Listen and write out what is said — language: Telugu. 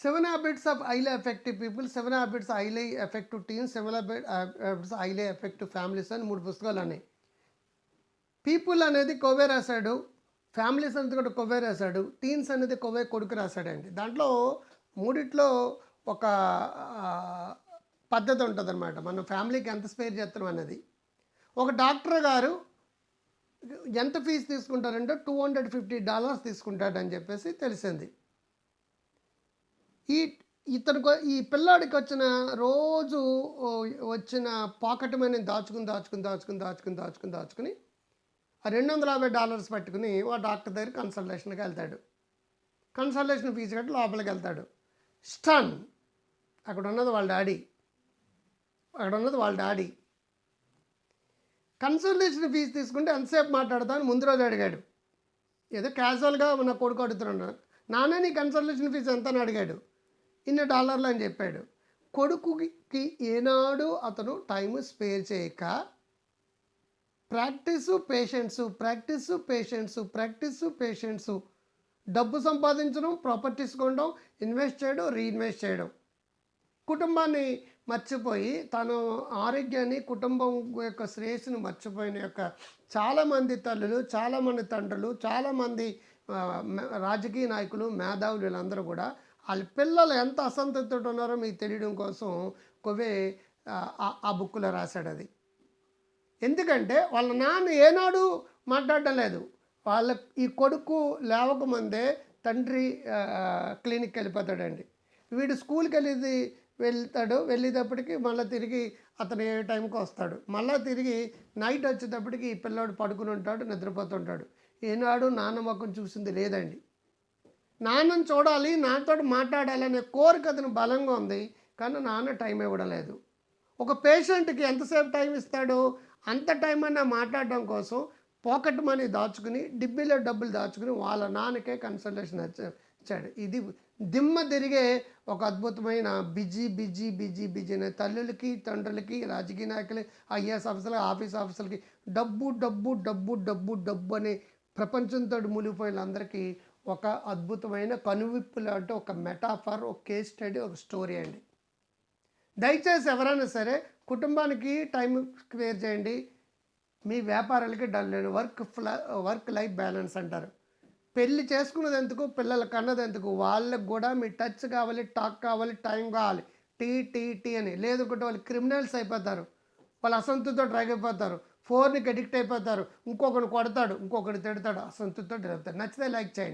Seven habits of highly effective people seven habits highly effective teams seven habits highly effective families అని మూడు పుస్తకాలు ఉన్నాయి పీపుల్ అనేది కొవ్వే రాశాడు ఫ్యామిలీస్ అనేది కూడా కొవ్వే రాశాడు టీన్స్ అనేది కొవ్వే కొడుకు రాశాడండి. దాంట్లో మూడిట్లో ఒక పద్ధతి ఉంటుందన్నమాట. మనం ఫ్యామిలీకి ఎంత స్పేర్ చేస్తున్నాం అనేది. ఒక డాక్టర్ గారు ఎంత ఫీజు తీసుకుంటారంటే టూ హండ్రెడ్ ఫిఫ్టీ డాలర్స్ తీసుకుంటాడని చెప్పేసి తెలిసింది. ఈ ఇతనికి ఈ పిల్లాడికి వచ్చిన రోజు వచ్చిన పాకెట్ మనీ దాచుకుని దాచుకుని దాచుకుని దాచుకుని దాచుకుని దాచుకుని ఆ రెండు వందల యాభై డాలర్స్ పట్టుకుని ఆ డాక్టర్ దగ్గర కన్సల్టేషన్కి వెళ్తాడు. కన్సల్టేషన్ ఫీజు కట్టి లోపలికి వెళ్తాడు. స్టన్! అక్కడ ఉన్నది వాళ్ళ డాడీ. అక్కడ ఉన్నది వాళ్ళ డాడీ. కన్సల్టేషన్ ఫీజు తీసుకుంటే ఎంతసేపు మాట్లాడతాను ముందు రోజు అడిగాడు. ఏదో క్యాజువల్గా నా కొడుకు అడుగుతున్నాడు. నాన్న నీ కన్సల్టేషన్ ఫీజు ఎంత అని అడిగాడు. ఇన్ని డాలర్లు అని చెప్పాడు. కొడుకుకి ఏనాడు అతను టైం స్పేర్ చేయక practice patients practice patients practice patients డబ్బు సంపాదించడం ప్రాపర్టీస్ కొనడం ఇన్వెస్ట్ చేయడం రీఇన్వెస్ట్ చేయడం. కుటుంబాన్ని మర్చిపోయి తను ఆరోగ్యాన్ని కుటుంబం యొక్క శ్రేయస్సును మర్చిపోయిన యొక్క చాలామంది తల్లులు చాలామంది తండ్రులు చాలామంది రాజకీయ నాయకులు మేధావులు వీళ్ళందరూ కూడా వాళ్ళ పిల్లలు ఎంత అసంతృప్తితో ఉన్నారో మీకు తెలియడం కోసం కొవే ఆ, బుక్లో రాశాడు అది. ఎందుకంటే వాళ్ళ నాన్న ఏనాడు మాట్లాడడం లేదు. వాళ్ళ ఈ కొడుకు లేవకముందే తండ్రి క్లినిక్కి వెళ్ళిపోతాడండి. వీడు స్కూల్కి వెళ్ళేది వెళ్తాడు వెళ్ళేటప్పటికి మళ్ళీ తిరిగి అతను ఏ టైంకి వస్తాడు. మళ్ళీ తిరిగి నైట్ వచ్చేటప్పటికి ఈ పిల్లాడు పడుకుని ఉంటాడు నిద్రపోతుంటాడు ఏనాడు నాన్న మొక్కను చూసింది లేదండి. నాన్నని చూడాలి నాతో మాట్లాడాలి అనే కోరిక అతను బలంగా ఉంది కానీ నాన్న టైం ఇవ్వడలేదు ఒక పేషెంట్కి ఎంతసేపు టైం ఇస్తాడు? అంత టైం అన్నా మాట్లాడడం కోసం పాకెట్ మనీ దాచుకుని డిబ్బీలో డబ్బులు దాచుకుని వాళ్ళ నాన్నకే కన్సల్టేషన్ ఇచ్చాడు. ఇది దిమ్మ తిరిగే ఒక అద్భుతమైన బిజీ బిజీ బిజీ బిజీ అనే తల్లులకి తండ్రులకి రాజకీయ నాయకులు ఐఏఎస్ ఆఫీసర్లు ఆఫీస్ ఆఫీసర్లకి డబ్బు డబ్బు డబ్బు డబ్బు డబ్బు అనే ప్రపంచంతో మునిగిపోయిన అందరికీ ఒక అద్భుతమైన కనువిప్పు లాంటి ఒక మెటాఫర్ ఒక కేస్ స్టడీ ఒక స్టోరీ అండి. దయచేసి ఎవరైనా సరే కుటుంబానికి టైం స్క్వేర్ చేయండి. మీ వ్యాపారాలకి డల్ వర్క్ ఫ్లా వర్క్ లైఫ్ బ్యాలెన్స్ అంటారు. పెళ్ళి చేసుకున్నది ఎందుకు? పిల్లలు కన్నది ఎందుకు? వాళ్ళకు కూడా మీ టచ్ కావాలి టాక్ కావాలి టైం కావాలి. టీ టీ టీ అని. లేదుకుంటే వాళ్ళు క్రిమినల్స్ అయిపోతారు. వాళ్ళు అసంతృప్తితో డ్రైవ్ అయిపోతారు. ఫోన్కి అడిక్ట్ అయిపోతారు. ఇంకొకరు కొడతాడు ఇంకొకడు తిడతాడు. అసంతుతో డ్రైవ్ అవుతాడు నచ్చితే లైక్ చేయండి.